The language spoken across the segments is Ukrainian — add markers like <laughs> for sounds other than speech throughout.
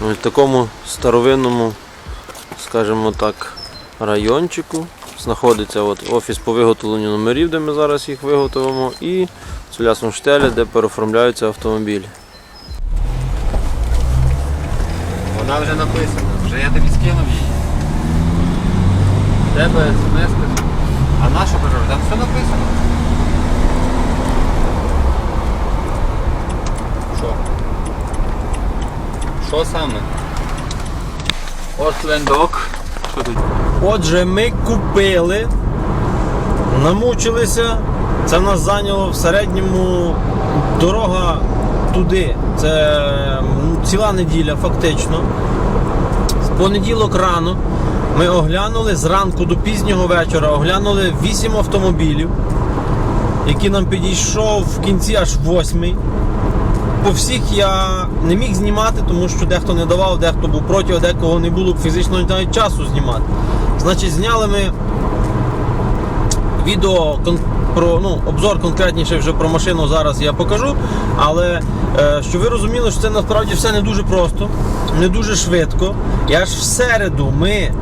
В такому старовинному, скажімо так, райончику знаходиться от офіс по виготовленню номерів, де ми зараз їх виготовимо, і Цулясумштеля, де переоформляються автомобілі. Вона вже написана, вже я тобі скинув її. Тебе смс. А наша перерва? Там все написано. Що? Що саме? Що тут? Отже, ми купили, намучилися. Це нас зайняло в середньому дорога туди. Це ціла неділя, фактично. З понеділок рано ми оглянули зранку до пізнього вечора, оглянули 8 автомобілів, які нам підійшов в кінці аж восьмий. По всіх я не міг знімати, тому що дехто не давав, дехто був проти, декого не було фізично навіть часу знімати. Значить, зняли ми відео про ну, обзор конкретніше вже про машину зараз я покажу. Але е, щоб ви розуміли, що це насправді все не дуже просто, не дуже швидко. І аж в середу ми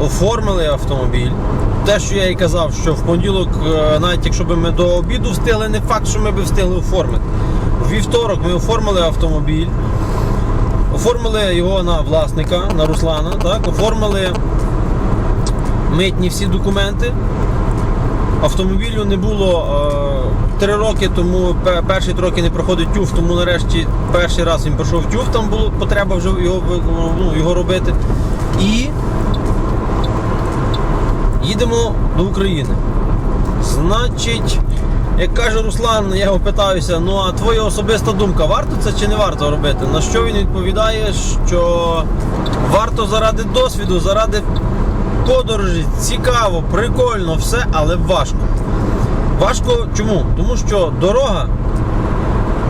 оформили автомобіль. Те, що я і казав, що в понеділок, е, навіть якщо б ми до обіду встигли, не факт, що ми б встигли оформити. У вівторок ми оформили автомобіль. Оформили його на власника, на Руслана, так? оформили митні всі документи. Автомобілю не було е, три роки, тому перші три роки не проходить тюф, тому нарешті перший раз він пройшов тюф, там було потреба вже його, ну, його робити. І їдемо до України. Значить, як каже Руслан, я його питаюся, ну а твоя особиста думка, варто це чи не варто робити? На що він відповідає, що варто заради досвіду, заради подорожі, цікаво, прикольно, все, але важко. Важко чому? Тому що дорога,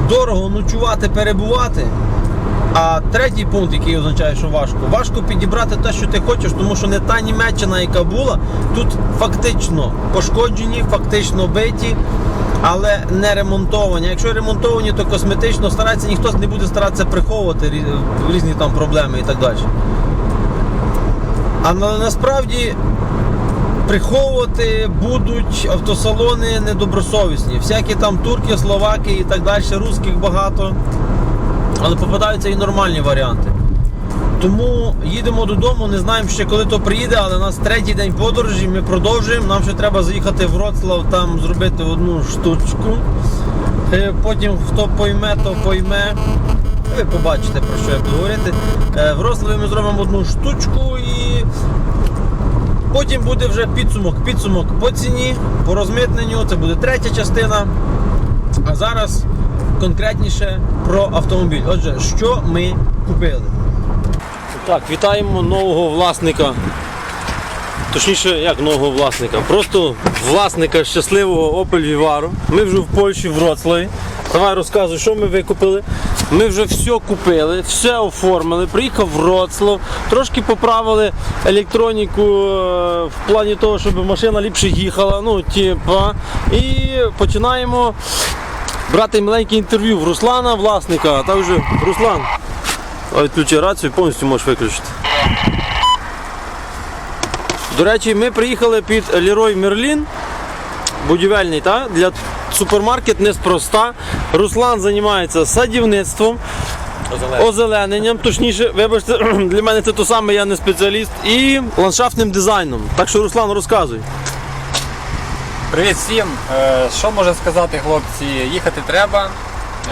дорого ночувати, перебувати. А третій пункт, який означає, що важко, важко підібрати те, що ти хочеш, тому що не та Німеччина, яка була, тут фактично пошкоджені, фактично биті, але не ремонтовані. Якщо ремонтовані, то косметично старається, ніхто не буде старатися приховувати різні там проблеми і так далі. А на, насправді приховувати будуть автосалони недобросовісні. Всякі там турки, словаки і так далі, русських багато. Але попадаються і нормальні варіанти. Тому їдемо додому, не знаємо ще коли то приїде, але у нас третій день подорожі, ми продовжуємо. Нам ще треба заїхати в Вроцлав, там зробити одну штучку. Е, Потім хто пойме, то пойме. Ви побачите про що я буду говорити. Е, В Вроцлаві ми зробимо одну штучку і потім буде вже підсумок. Підсумок по ціні, по розмитненню. Це буде третя частина. А зараз конкретніше про автомобіль. Отже, що ми купили? Так, вітаємо нового власника. Точніше, як нового власника. Просто власника щасливого Opel Vivaro. Ми вже в Польщі, в Вроцлаві. Давай розказуй, що ми викупили. Ми вже все купили, все оформили. Приїхав Вроцлав, трошки поправили електроніку е, в плані того, щоб машина ліпше їхала. Ну, типа. І починаємо брати маленьке інтерв'ю в Руслана, власника. Та вже Руслан. Відключи рацію, повністю можеш виключити. До речі, ми приїхали під Leroy Merlin, будівельний, та? для супермаркет неспроста. Руслан займається садівництвом, озелененням, точніше, вибачте, <clears throat> для мене це то саме, я не спеціаліст, і ландшафтним дизайном. Так що, Руслан, розказуй. Привіт всім! Е, Що можу сказати, хлопці? Їхати треба.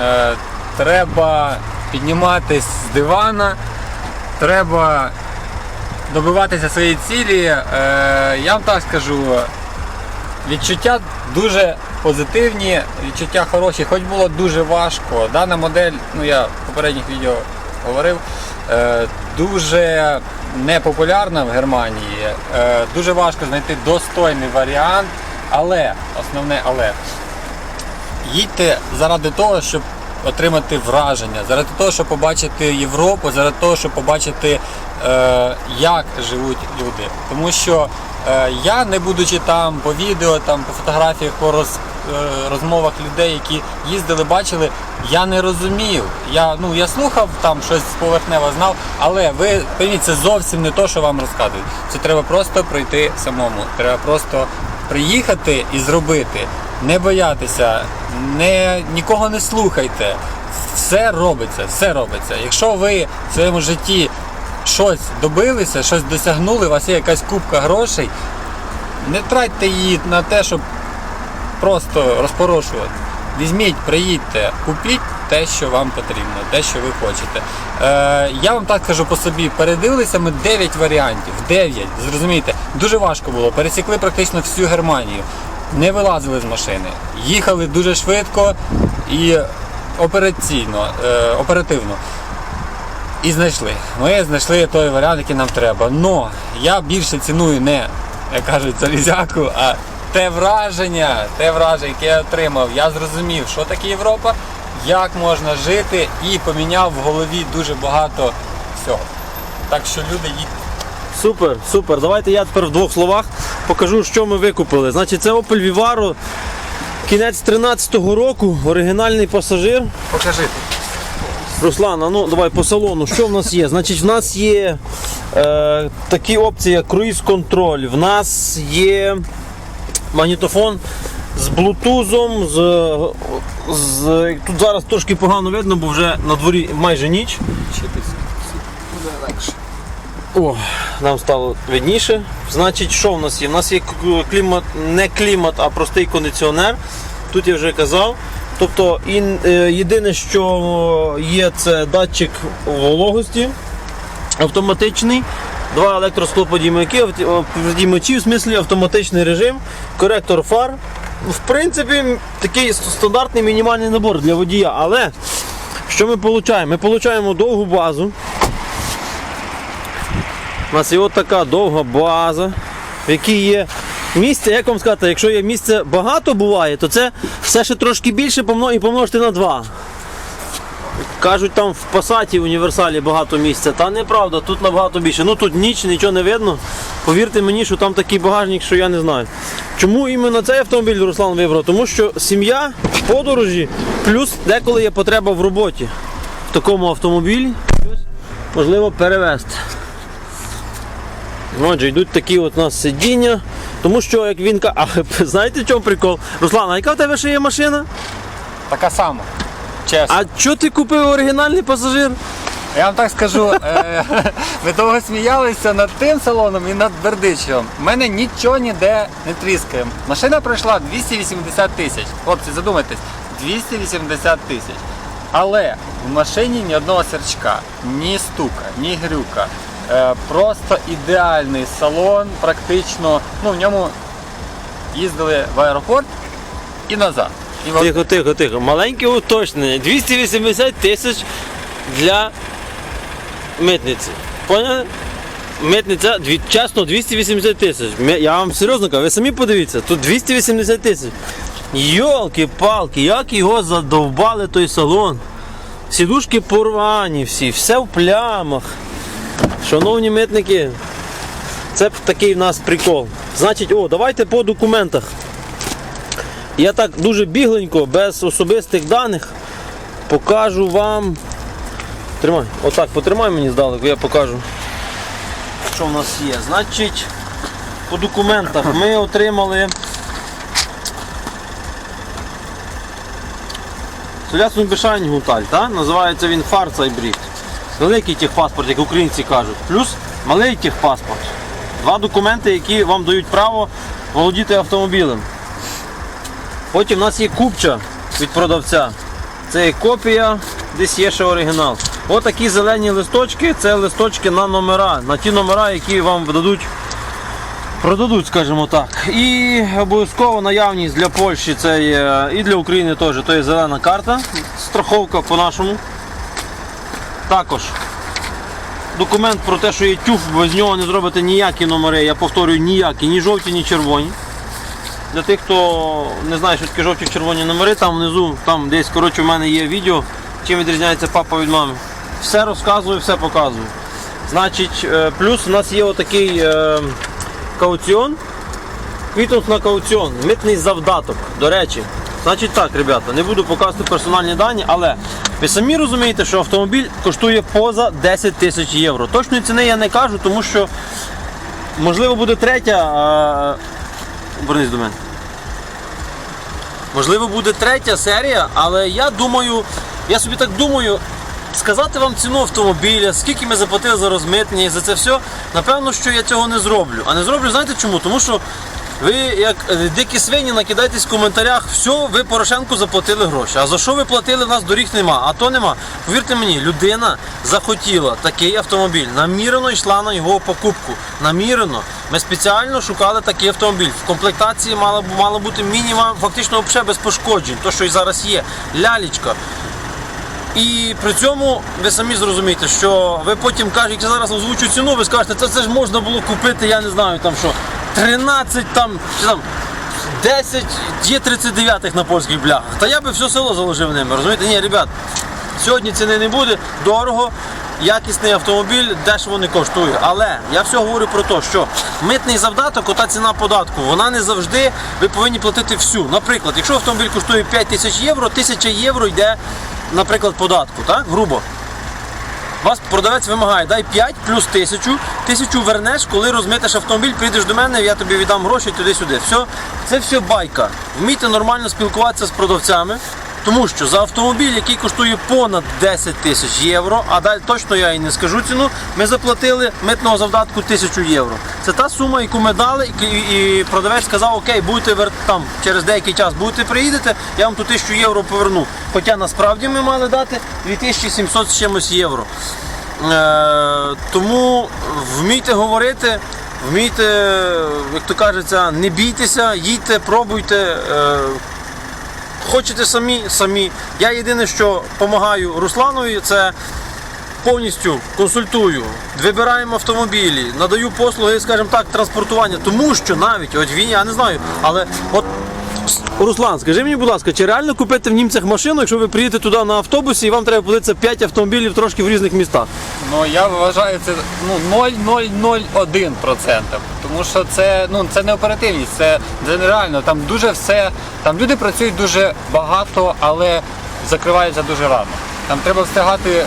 Е, Треба підніматись з дивана. Треба добиватися своєї цілі. Е, Я вам так скажу, відчуття дуже позитивні, відчуття хороші, хоч було дуже важко. Дана модель, ну я в попередніх відео говорив, дуже непопулярна в Германії. Дуже важко знайти достойний варіант, але, основне але, їдьте заради того, щоб отримати враження, заради того, щоб побачити Європу, заради того, щоб побачити, е, як живуть люди. Тому що е, я, не будучи там по відео, там по фотографіях, по роз, е, розмовах людей, які їздили, бачили, я не розумів. Я, ну, я слухав там щось поверхнево знав, але ви пойміть, це зовсім не те, що вам розказують. Це треба просто пройти самому. Треба просто приїхати і зробити. Не боятися, не, нікого не слухайте. Все робиться, все робиться. Якщо ви в своєму житті щось добилися, щось досягнули, у вас є якась купка грошей, не тратьте її на те, щоб просто розпорошувати. Візьміть, приїдьте, купіть те, що вам потрібно, те, що ви хочете. Е, я вам так кажу по собі, передивилися ми 9 варіантів. 9, зрозумієте, дуже важко було. Пересікли практично всю Германію, не вилазили з машини, їхали дуже швидко і операційно, е, оперативно. І знайшли. Ми знайшли той варіант, який нам треба. Но я більше ціную не, як кажуть, залізяку, а те враження, те враження, яке я отримав. Я зрозумів, що таке Європа, як можна жити, і поміняв в голові дуже багато всього. Так що люди їдьте. Супер, супер. Давайте я тепер в двох словах покажу, що ми викупили. Значить, це Opel Vivaro, кінець 13-го року, оригінальний пасажир. Покажи. Руслан, а ну давай по салону. Що в нас є? Значить, в нас є е, такі опції, як круїз-контроль, в нас є магнітофон з блутузом, з, з. Тут зараз трошки погано видно, бо вже на дворі майже ніч. О, нам стало видніше. Значить, що в нас є? В нас є клімат, не клімат, а простий кондиціонер. Тут я вже казав. Тобто е, єдине, що є, це датчик вологості автоматичний. Два електросклоподіймаки, подіймачі, в смислі автоматичний режим, коректор фар. В принципі, такий стандартний мінімальний набор для водія. Але що ми отримуємо? Ми отримуємо довгу базу. У нас є от така довга база, в якій є місце, як вам сказати, якщо є місце багато буває, то це все ще трошки більше і помножити на 2. Кажуть, там в пасаті в універсалі багато місця. Та неправда, тут набагато більше. Ну тут ніч, нічого не видно. Повірте мені, що там такий багажник, що я не знаю. Чому іменно цей автомобіль Руслан вибрав? Тому що сім'я, подорожі, плюс деколи є потреба в роботі. В такому автомобілі можливо перевезти. Отже, йдуть такі от у нас сидіння. Тому що, як він каже, а <laughs> знаєте в чому прикол? Руслан, а яка в тебе ще є машина? Така сама. Чесно. А чого ти купив оригінальний пасажир? Я вам так скажу, е, <laughs> ви довго сміялися над тим салоном і над Бердичевом. У мене нічого ніде не тріскає. Машина пройшла 280 тисяч. Хлопці, задумайтесь, 280 тисяч. Але в машині ні одного серчка, ні стука, ні грюка. Е, просто ідеальний салон, практично. Ну, в ньому їздили в аеропорт і назад. І от- Тихо, тихо, тихо. Маленьке уточнення. 280 тисяч для митниці. Поняли? Митниця, чесно, 280 тисяч. Я вам серйозно кажу, ви самі подивіться, тут 280 тисяч. Йолки-палки, як його задовбали той салон. Сідушки порвані всі, все в плямах. Шановні митники, це такий в нас прикол. Значить, о, давайте по документах. Я так дуже бігленько, без особистих даних, покажу вам. Тримай, отак, потримай мені здалеку, я покажу, що в нас є. Значить, по документах ми отримали. Солясну Бешань Гуталь, називається він Фарцайбрід. Великий техпаспорт, як українці кажуть. Плюс малий техпаспорт. Два документи, які вам дають право володіти автомобілем. Потім у нас є купча від продавця. Це є копія, десь є ще оригінал. Отакі зелені листочки це листочки на номера, на ті номера, які вам видадуть, продадуть, скажімо так. І обов'язково наявність для Польщі це є, і для України теж, то є зелена карта, страховка по-нашому. Також документ про те, що є тюф, без нього не зробите ніякі номери, я повторюю, ніякі, ні жовті, ні червоні. Для тих, хто не знає, що таке жовті червоні номери, там внизу, там десь коротше, в мене є відео, чим відрізняється папа від мами. Все розказую, все показую. Значить, е, плюс у нас є отакий е, кауціон. Квітунг на кауціон, митний завдаток. До речі, значить так, ребята, не буду показувати персональні дані, але ви самі розумієте, що автомобіль коштує поза 10 тисяч євро. Точної ціни я не кажу, тому що можливо буде третя. А... До мене. Можливо, буде третя серія, але я думаю, я собі так думаю, сказати вам ціну автомобіля, скільки ми заплатили за розмитнення і за це все, напевно, що я цього не зроблю. А не зроблю, знаєте чому? Тому що ви, як е, дикі свині, накидайтесь в коментарях, все, ви Порошенку заплатили гроші. А за що ви платили, в нас доріг нема. А то нема. Повірте мені, людина захотіла такий автомобіль. Намірено йшла на його покупку. Намірено. Ми спеціально шукали такий автомобіль. В комплектації мало, мало бути мінімум, фактично взагалі без пошкоджень. То, що і зараз є. Лялічка. І при цьому ви самі зрозумієте, що ви потім кажете, зараз озвучу ціну, ви скажете, це, це ж можна було купити, я не знаю, там що, 13 там, чи там 10 є 39 на польських бляхах. Та я би все село заложив ними. Розумієте? Ні, ребят, сьогодні ціни не буде, дорого. Якісний автомобіль дешево не коштує. Але я все говорю про те, що митний завдаток, ота ціна податку, вона не завжди ви повинні платити всю. Наприклад, якщо автомобіль коштує 5 тисяч євро, 1000 євро йде, наприклад, податку, так? Грубо. Вас продавець вимагає, дай 5 плюс тисячу, тисячу вернеш, коли розмитиш автомобіль, прийдеш до мене, я тобі віддам гроші туди-сюди. Все, це все байка. Вмійте нормально спілкуватися з продавцями, тому що за автомобіль, який коштує понад 10 тисяч євро, а далі точно я і не скажу ціну, ми заплатили митного завдатку 1000 євро. Це та сума, яку ми дали, і, продавець сказав, окей, будете вер... там через деякий час будете приїдете, я вам ту 1000 євро поверну. Хоча насправді ми мали дати 2700 з чимось євро. Е, тому вмійте говорити, вмійте, як то кажеться, не бійтеся, їдьте, пробуйте. Е, хочете самі, самі. Я єдине, що допомагаю Русланові, це повністю консультую, вибираємо автомобілі, надаю послуги, скажімо так, транспортування. Тому що навіть, от він, я не знаю, але от. Руслан, скажи мені, будь ласка, чи реально купити в німцях машину, якщо ви приїдете туди на автобусі і вам треба подивитися 5 автомобілів трошки в різних містах? Ну я вважаю це ну 0,001%. Тому що це ну це не оперативність, це, це нереально. Там дуже все. Там люди працюють дуже багато, але закриваються дуже рано. Там треба встигати, е,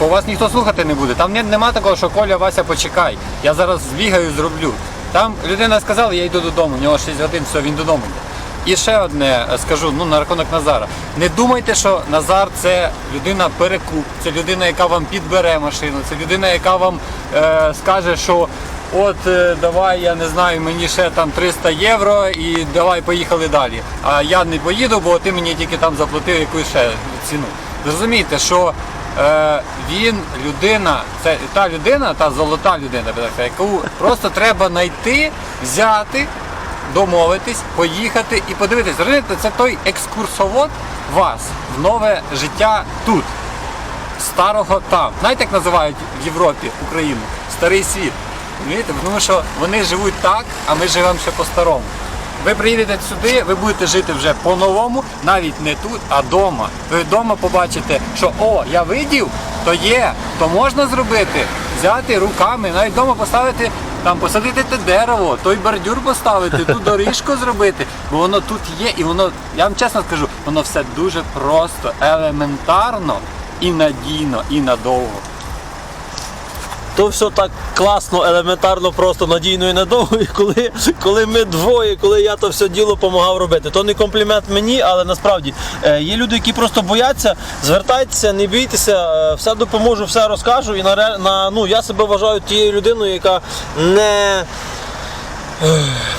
бо вас ніхто слухати не буде. Там нема такого, що Коля, Вася, почекай. Я зараз збігаю, зроблю. Там людина сказала, я йду додому, у нього 6 годин, все, він додому йде. І ще одне е, скажу ну, на рахунок Назара. Не думайте, що Назар це людина перекуп, це людина, яка вам підбере машину, це людина, яка вам е, скаже, що от е, давай, я не знаю, мені ще там 300 євро і давай поїхали далі. А я не поїду, бо ти мені тільки там заплатив якусь ще ціну. Зрозумійте, що е, він людина, це та людина, та золота людина, яку просто треба знайти, взяти домовитись, поїхати і подивитись. Розумієте, це той екскурсовод вас в нове життя тут, старого там. Знаєте, як називають в Європі Україну? Старий світ. Розумієте? Тому що вони живуть так, а ми живемо ще по-старому. Ви приїдете сюди, ви будете жити вже по-новому, навіть не тут, а вдома. Ви вдома побачите, що о, я видів, то є, то можна зробити, взяти руками, навіть вдома поставити, там посадити те дерево, той бордюр поставити, ту доріжку зробити, бо воно тут є, і воно, я вам чесно скажу, воно все дуже просто, елементарно і надійно, і надовго. То все так класно, елементарно, просто надійно і надовго. І коли, коли ми двоє, коли я то все діло допомагав робити. То не комплімент мені, але насправді е, є люди, які просто бояться. Звертайтеся, не бійтеся, е, все допоможу, все розкажу. І на, на ну я себе вважаю тією людиною, яка не.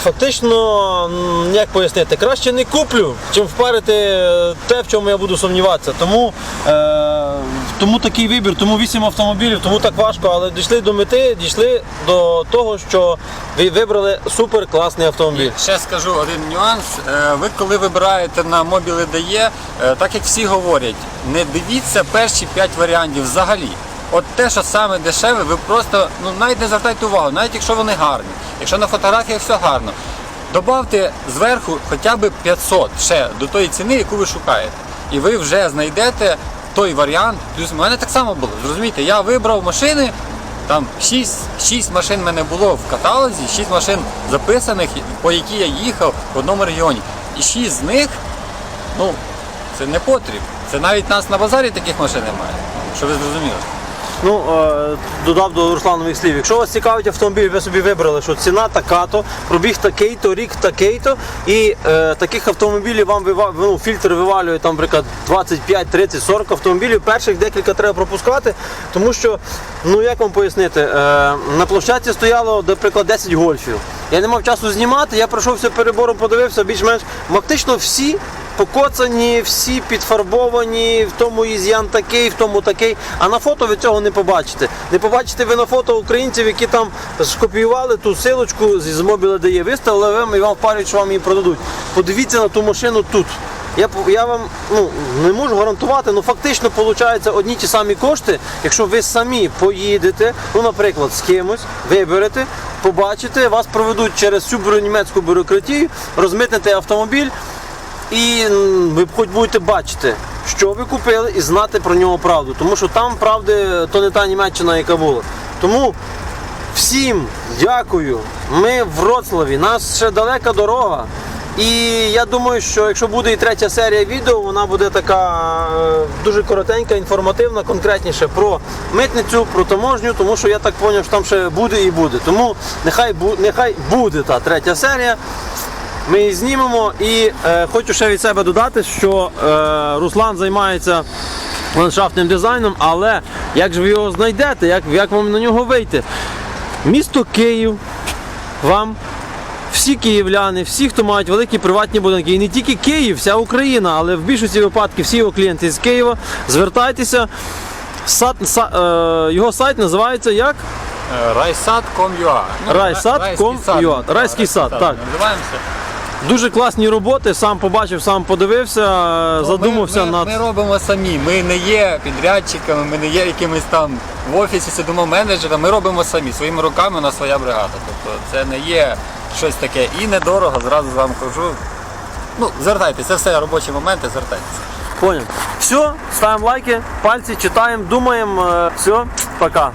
Фактично, як пояснити, краще не куплю, чим впарити е, те, в чому я буду сумніватися. Тому, е, тому такий вибір, тому 8 автомобілів, тому так важко, але дійшли до мети, дійшли до того, що ви вибрали супер класний автомобіль. Ще скажу один нюанс. Е, Ви коли вибираєте на мобілі дає, так як всі говорять, не дивіться перші 5 варіантів взагалі. От те, що саме дешеве, ви просто ну навіть не звертайте увагу, навіть якщо вони гарні. Якщо на фотографіях все гарно, добавте зверху хоча б 500 ще до тої ціни, яку ви шукаєте. І ви вже знайдете той варіант. Плюс в мене так само було. Зрозумієте, я вибрав машини. Там 6, 6 машин в мене було в каталозі, 6 машин записаних, по які я їхав в одному регіоні. І 6 з них, ну, це не потріб. Це навіть нас на базарі таких машин немає. Що ви зрозуміли? Ну, е, додав до Русланових слів. Якщо вас цікавить автомобіль, ви собі вибрали, що ціна така-то, пробіг такий-то, рік такий-то, і е, таких автомобілів вам вива, ну, фільтр вивалює там, наприклад, 25, 30, 40 автомобілів. Перших декілька треба пропускати, тому що, ну як вам пояснити, е, на площадці стояло, наприклад, 10 гольфів. Я не мав часу знімати, я пройшовся перебором, подивився, більш-менш фактично всі покоцані, всі підфарбовані, в тому ізян такий, в тому такий. А на фото ви цього не побачите. Не побачите ви на фото українців, які там скопіювали ту силочку з мобіла дає, виставили вам і вам впарюють, що вам її продадуть. Подивіться на ту машину тут. Я, я вам ну, не можу гарантувати, але фактично виходить одні ті самі кошти, якщо ви самі поїдете, ну, наприклад, з кимось, виберете, побачите, вас проведуть через всю бюро- німецьку бюрократію, розмитнете автомобіль, і ви хоч будете бачити, що ви купили, і знати про нього правду. Тому що там правди то не та Німеччина, яка була. Тому всім дякую. Ми в Вроцлаві, нас ще далека дорога. І я думаю, що якщо буде і третя серія відео, вона буде така е, дуже коротенька, інформативна, конкретніше про митницю, про таможню, тому що я так зрозумів, що там ще буде і буде. Тому нехай, нехай буде та третя серія. Ми її знімемо і е, хочу ще від себе додати, що е, Руслан займається ландшафтним дизайном, але як же ви його знайдете, як, як вам на нього вийти? Місто Київ вам. Всі київляни, всі, хто мають великі приватні будинки, і не тільки Київ, вся Україна, але в більшості випадків всі його клієнти з Києва. Звертайтеся. Сад, са- е, його сайт називається як? Райсад.com.ua Ну, Райсад.com.ua. Райський сад, так. Називаємося. Дуже класні роботи, сам побачив, сам подивився, задумався Ну, ми, ми, над. Ми робимо самі. Ми не є підрядчиками, ми не є якимись там в офісі сидимо менеджерами. Ми робимо самі своїми руками. У нас своя бригада. Тобто це не є щось таке і недорого. Зразу вам кажу. Ну, звертайтеся, це все робочі моменти, звертайтеся. Поняв. Все, ставимо лайки, пальці, читаємо, думаємо. Все, пока.